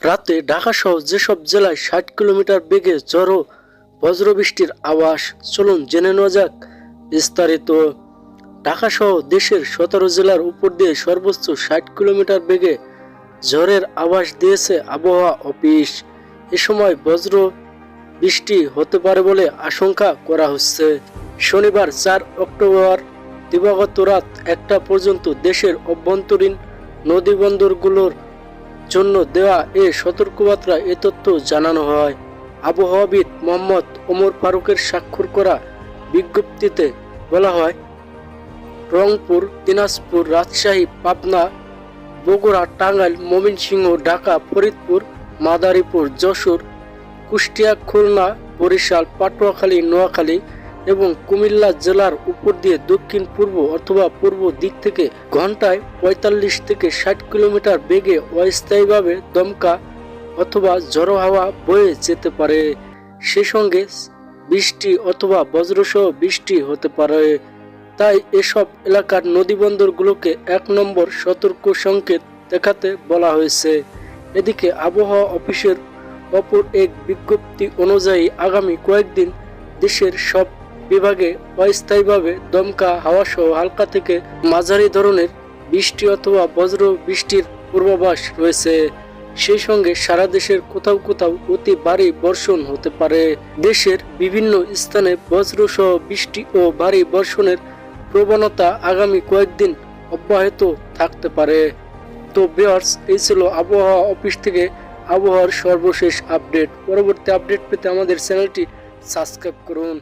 রাতে ঢাকা সহ যেসব জেলায় ষাট কিলোমিটার বেগে ঝড়ো বজ্রবৃষ্টির আওয়াজ, চলুন জেনে নেওয়া যাক বিস্তারিত। ঢাকা সহ দেশের সতেরো জেলার উপর দিয়ে সর্বোচ্চ ষাট কিলোমিটার বেগে ঝড়ের আভাস দিয়েছে আবহাওয়া অফিস। এ সময় বজ্র বৃষ্টি হতে পারে বলে আশঙ্কা করা হচ্ছে। শনিবার চার অক্টোবর দিবাগত রাত একটা পর্যন্ত দেশের অভ্যন্তরীণ নদীবন্দরগুলোর জন্য দেওয়া এ সতর্কবার্তা এ তথ্য জানানো হয়। আবহাওয়াবিদ মোহাম্মদ ওমর ফারুকের স্বাক্ষর করা বিজ্ঞপ্তিতে বলা হয়, রংপুর, দিনাজপুর, রাজশাহী, পাবনা, বগুড়া, টাঙ্গাইল, ময়মনসিংহ, ঢাকা, ফরিদপুর, মাদারীপুর, যশোর, কুষ্টিয়া, খুলনা, বরিশাল, পাটুয়াখালী, নোয়াখালী এবং কুমিল্লা জেলার উপর দিয়ে দক্ষিণ, পূর্ব অথবা পূর্ব দিক থেকে ঘন্টায় পঁয়তাল্লিশ থেকে ষাট কিলোমিটার বেগে অস্থায়ীভাবে দমকা অথবা ঝড়ো হাওয়া বয়ে যেতে পারে। সে সঙ্গে বৃষ্টি অথবা বজ্রসহ বৃষ্টি হতে পারে। তাই এসব এলাকার নদীবন্দরগুলোকে এক নম্বর সতর্ক সংকেত দেখাতে বলা হয়েছে। এদিকে আবহাওয়া অফিসের অপর এক বিজ্ঞপ্তি অনুযায়ী আগামী কয়েকদিন দেশের সব বিভাগে অস্থায়ীভাবে দমকা হাওয়া সহ হালকা থেকে মাঝারি ধরনের বৃষ্টি অথবা বজ্র বৃষ্টির পূর্বাভাস রয়েছে। সেই সঙ্গে সারা দেশের কোথাও কোথাও অতি ভারী বর্ষণ হতে পারে। দেশের বিভিন্ন স্থানে বজ্রসহ বৃষ্টি ও ভারী বর্ষণের প্রবণতা আগামী কয়েকদিন অব্যাহত থাকতে পারে। তো বিয়ার্স এই ছিল আবহাওয়া অফিস থেকে আবহাওয়ার সর্বশেষ আপডেট। পরবর্তী আপডেট পেতে আমাদের চ্যানেলটি সাবস্ক্রাইব করুন।